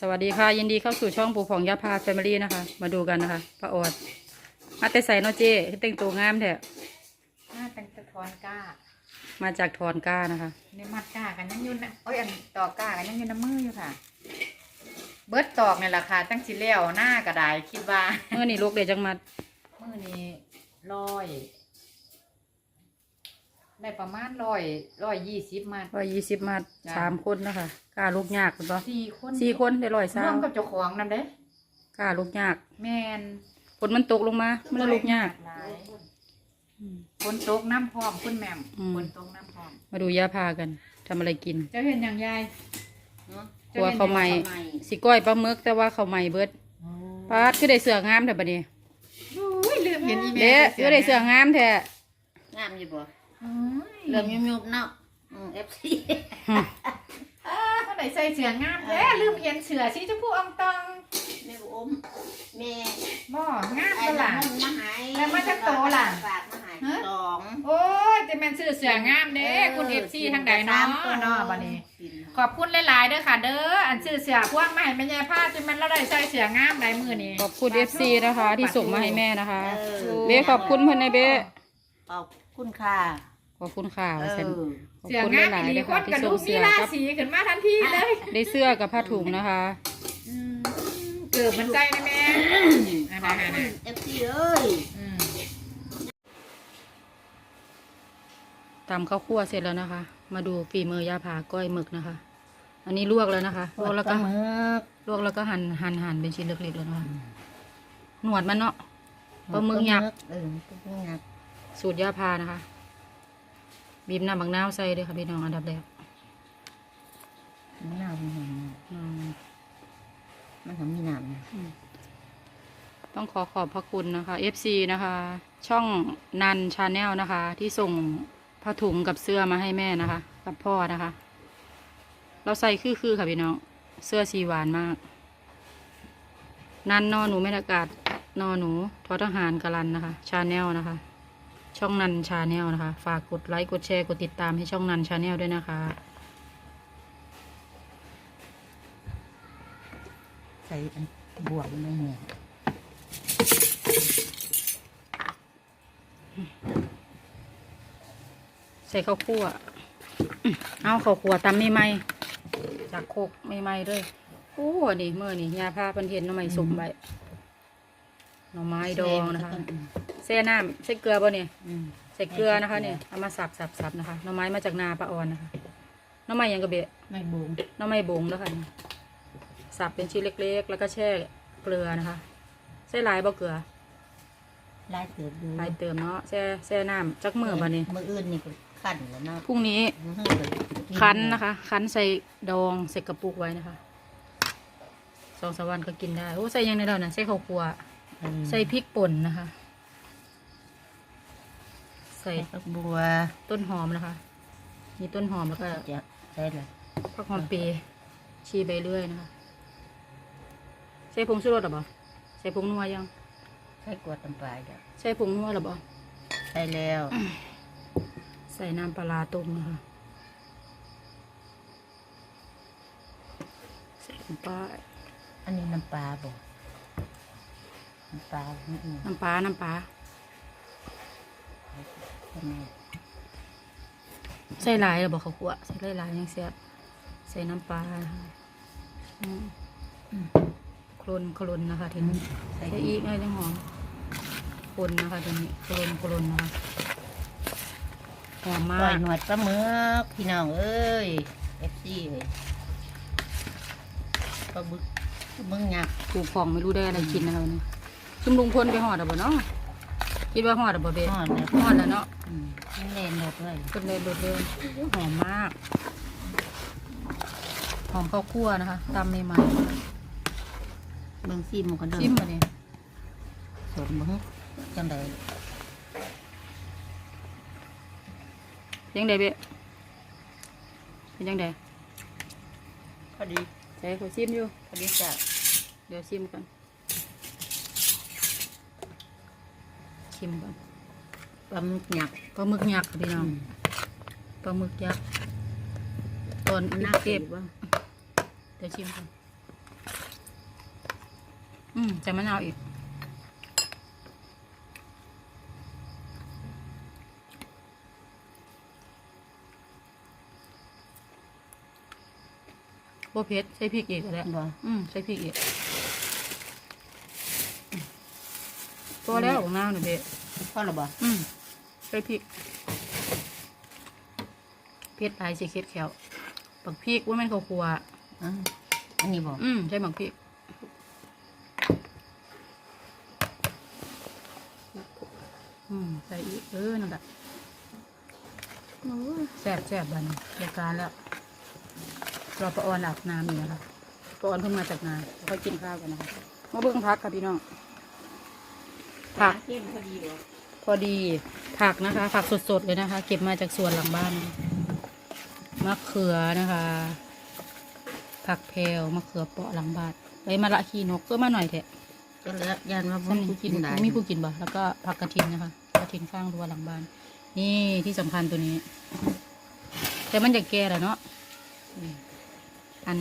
สวัสดีค่ะยินดีเข้าสู่ช่องปูผ่องยาพาแฟมิลี่นะคะ มาดูกันนะคะป้าออดมาแต่ใส่เนาะเจ้แต่งตัวงามแท้น่าเป็นตะทอนก้า มาจากทอนก้านะคะเนี่ยมัดก้ากันยังอยุ่นนะโอ้ยอันตอกก้ากันยังอยุ่นน้ำมืออยู่ค่ะ เบิดตอกเนี่ยแหละค่ะตั้งสิเลี้ยวหน้ากระไดคิดว่า เมื่อนี่ลูกเดจังมัดมือนี้ร้อย ได้ประมาณร้อยร้อยยี่สิบมัด ร้อยยี่สิบมัดจ้ะ สามคนนะคะกล้าลูกยากคุณปะสี่คนสี่คนได้ร้อยสาร่วมมกับเจ้าของนำเด้กล้าลูกยากแมนฝนมันตกลงมาไม่ได้ลูกยาก หลายฝนตกน้ำพร้อมคุณแหม่มอืม ฝนตกน้ำพร้อมมาดูยาพากันทำอะไรกิน เจ้าเห็นอย่างยายกลัวเขาวไหม่สิก้อยปลาหมึกแต่ว่าเขาวไหม่เบิดปาดคือได้เสืองามแต่บัดนี้อุ้ยลืมเห็นอีเมลเด้คือได้เสืองามแท้งามอยู่บ่ อืมเริ่มยุบๆเนาะอืม FC ถ้าไหนใส่เสืองามแท้ลืมเห็นเสือสีชมพูอองตองแม่บุ๋มแม่บ่งามไอ้ก็ละล่ะ มันมาหายแล้วมาจากโตล่ะ ฝากมาหายฮะสองโอ้ยจะเป็นซื้อเสืองามเด้คุณเอฟซีทางใดเนาะเนาะบัดนี้ ขอบคุณหลายๆเด้อค่ะ เด้ออันซื้อเสือพวงมาให้แม่ยายผ้าจนมันเราได้ใส่เสืองามได้มือนี้ขอบคุณเอฟซีนะคะ ที่ส่งมาให้แม่นะคะเออเบ้ขอบคุณเพื่อนในเบ้ ขอบคุณค่ะขอบคุณค่ะเอว่าซั่น อ ขอบเสือคุณงามหลายอีๆหลีเลยคค่ะนที่กระส่ดูงกเสื้มีอรากับศีขึ้นมาทันทีเลยได้เสื้อกับผ้าถุงนะคะ อืมเกือบมันใจนะแม่อันขอนั้บนคุณ FC เอ้ย อืมตำข้าวคั่วเสร็จแล้วนะคะ มาดูฝีมือยาผาก้อยหมึกนะคะ อันนี้ลวกแล้วนะคะ ลวกแล้วก็ปาหมึกลวกแล้วก็หั่นหั่นหั่นเป็นชิ้นเล็กๆแล้วนะคะหนวดมันเนาะปลาหมึกยักษ์เออปลาหมึกยักษ์ สูตรยาพานะคะ บีบน้ำบักนาวใส่เลยค่ะพี่น้องอันดับแรกมะนาวมันหอมอืมมันหอมมีน้ำนะต้องขอขอบพระคุณนะคะ FC นะคะ ช่องนันชาแนลนะคะ ที่ส่งผ้าถุงกับเสื้อมาให้แม่นะคะ กับพ่อนะคะ เราใส่คือๆค่ะพี่น้อง เสื้อสีหวานมาก นันนอหนูไม่อากาศนอหนูทอทหารกรันนะคะ ชาแนลนะคะ ช่องนันชาแนลนะคะ ฝากกดไลค์กดแชร์กดติดตามให้ช่องนันชาแนลด้วยนะคะ ใส่อันบวกไม่เหี่ยใส่ข้าวคั่ว เอาข้าวคั่วตำไม่ไหมจากโคกไม่ไหมเลยโอ้นี่เมื่อนี่ยาพาพันเทียนน้ำไม้สุกใบหน่อไม้ดองนะคะ แซ่น้ำใส่เกลือป่ะเนี่ยอืมใส่เกลือนะคะเนี่ยเอามาสับสับสับนะคะหน่อไม้มาจากนาปะออนนะคะหน่อไม้หยังกระเบะไม่บุ๋มหน่อไม้บงแล้วค่ะสับเป็นชิ้นเล็ก ๆ แล้วก็แช่เกลือนะคะใส่หลายบ่เกลือไล่เติบดูหลายเติมเนาะแช่แช่น้ำจักมือป่ะนี่มืออื่นนี่ก็ขันแล้วเนาะพรุ่งนี้มื้ออื่นก็กิคั้นนะคะ คั้นใส่ดองใส่กระปุกไว้นะคะสองสามวันก็กินได้โอ้ใส่ยังในเราเนี่ยใส่ข้าวคั่วอืมใส่พริกป่นนะคะ ใส่ใส่ผักบัวต้นหอมนะคะ มีต้นหอมแล้วก็จะใส่เลยผักหอมเปรย์ชีใบเลื่อยนะคะ ใส่ผงชูรสหรอเปล่าใส่ผงนัวยัง ใส่กวดน้ำปลาจ้ะใส่ผงนัวหรอเปล่าใส่แล้ว ใส่น้ำปลาร้าต้มนะคะใส่ลงไปอันนี้น้ำปลาบ่น้ำปลาอืมน้ำปลาน้ำปลา ทำไมใส่หลายหรอบอกเขาขัวใส่หลายหลายๆยังเสียบใส่น้ำปลานะคะอืมอืมโคลนโคลนนะคะทีนี้ใส่ใส่อีกอะไรจังหอมคนนะคะทีนี้โคลนโคลนนะคะหอมปมาล่อยกหนวดปลาหมึกพี่น้องเอ้ยเอฟซีเอ้ยปลาบึกปลาบึกยักษ์ปลูกของไม่รู้ได้อะไรกินนะคะวันนี้ซุมลุงพลไปหอดอะบ่เนาะ คิดว่าหอดอะบ่เบะทอดแล้วหอดแล้วเนาะอืมมันเล่นหมดเลยเป็นเลยโดดเร็วหอมมาก หอมข้าวคั่วนะคะตำใหม่เบิ่งซีหมกันเด้อๆจิ้มมาเนี่ยสดเบิ่งจังไดยังไงเบะเป็นยังไงพอดีใส่ขอชิมอยู่ พอดีจ้ะเดี๋ยวชิมก่อน ชิมก่อนปลาหมึกยักษ์ปลาหมึกยักษ์ค่ะพี่น้องปลาหมึกยักษ์ตอนมันปิดน่าเก็บบ่เดี๋ยวชิมก่อนอืมจะมะนาวอีกโบเพชรใส่พริกอีกแล้วบ่อืมใส่พริกอีกตัว แล้วของน้าวหนูเบะพ่อหรอบ่อืมใส่พริกเพชรลายสีเค็ดแขวปักพริกว่าแม่นข้าวคั่วอะอันนี้บ่อืมใช่หมักพริกอืมใส่อีกเออนั่นแหละโอ้ยแซ่บแซ่บบัดนรายการแล้วรอปะออนอาบน้ำอยู่นะคะปะออนเพิ่งมาจากนาค่อยกินข้าวกันนะคะมาเบิ่งพักค่ะพี่น้อง ผักเข้มพอดีบ่พอดีผักนะคะ ผักสดๆเลยนะคะ เก็บมาจากสวนหลังบ้านมะเขือนะคะ ผักแพรวมะเขือเปาะหลังบ้านใบมะละขีนกก็มาหน่อยเถอะก็แล้วยันว่าบ่ซ้ำมีนี่กินได้มีผู้กินบ่แล้วก็ผักกระถินนะคะกระถินข้างรั้วหลังบ้าน นี่ที่สำคัญตัวนี้ แต่มันจะแก่แล้วเนาะอืมอัน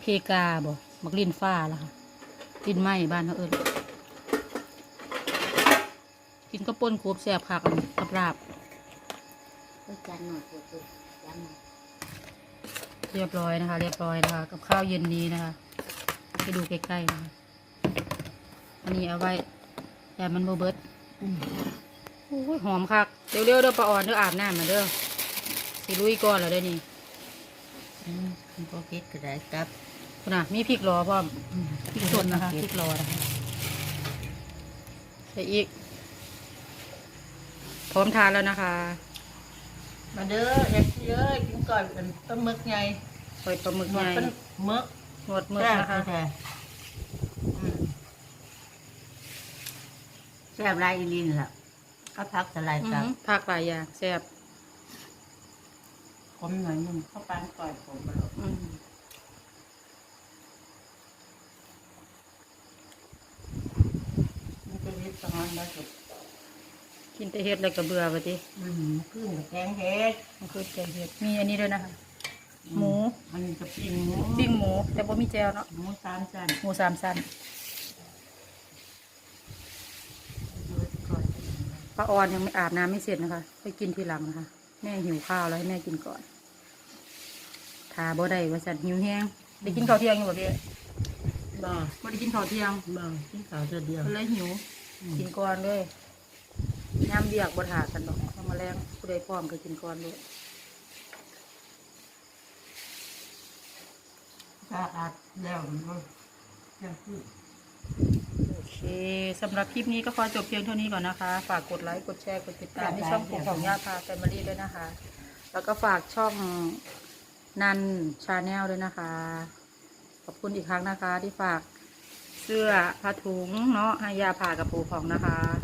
เพกาบ่มักลินฟ้าละค่ะลินไหมบ้านเขาเอิญ กินก็ป่นกบแสบคักอันนี้กับลาบก็จานหน่อยตัวตัวจานหน่อยเรียบร้อยนะคะ เรียบร้อยนะคะ กับข้าวเย็นนี้นะคะไปดูใกล้ๆนะคะอันนี้เอาไว้แต่มันโบเบิดอืมโอ้ยหอมคักเร็วๆเด้อปลาอ่อนเด้ออาบน้ำมาเด้อสิลุยก่อนแล้วเด้อนี่อืมมันก็คิดก็ได้ครับคุณน่ะมีพริกรอพร้อมอืมพริกสดนะคะพริกรอนะคะใส่อีก พร้อมทานแล้วนะคะ มาเด้อเอฟซีเอ้ยกินก่อนเป็นต้นมึกไงปล่อยปลาหมึกหนใหวดญ่เป็นมึกหนวดหมึกนะคะแซ่บอืมแซ่บลายอีลินล่ะก็พักสลายอืครับมผักหลายอย่างแซ่บผมหน่อยหนึงเข้าปานก่อยผมมาแล้วอืมมันจะนิดสองอันแล้วสุด กินแต่เห็ดแล้วก็เบื่อไปทีอืมขึ้นกับแกงเห็ดมันคือแกงเห็ด มีอันนี้ด้วยนะคะ หมูมันจะปิ้งหมูปิ้งหมู แต่บ่มีแจวเนาะ หมูสามชั้นหมูสามชั้นดูก่อนป้าออนยังไม่อาบน้ำไม่เสร็จนะคะ ไปกินทีหลังนะคะ แม่หิวข้าวแล้วให้แม่กินก่อนทาบ่ได้ว่าสันหิวแห้งได้กินข้าวเที่ยงอยู่บ่พี่บ่บ่ได้กินข้าวเที่ยงบ่กินข้าวเดียวเดียวก็เลยหิวกินก่อนเลย ย่ำเบียกบ่ถากันดอกเอามาแรงผู้ใดพร้อมก็กินก่อนเลยถ้าอาดแล้วมันก็จะขึ้นโอเคสำหรับคลิปนี้ก็ขอจบเพียงเท่านี้ก่อนนะคะ ฝากกดไลค์กดแชร์กดติดตามที่ช่องกลุ่มของย่าพาแฟมิลี่ด้วยนะคะ แล้วก็ฝากช่องนันชาแนลด้วยนะคะ ขอบคุณอีกครั้งนะคะ ที่ฝากเสื้อผ้าถุงเนาะให้ยาผ่ากับปูของนะคะเรา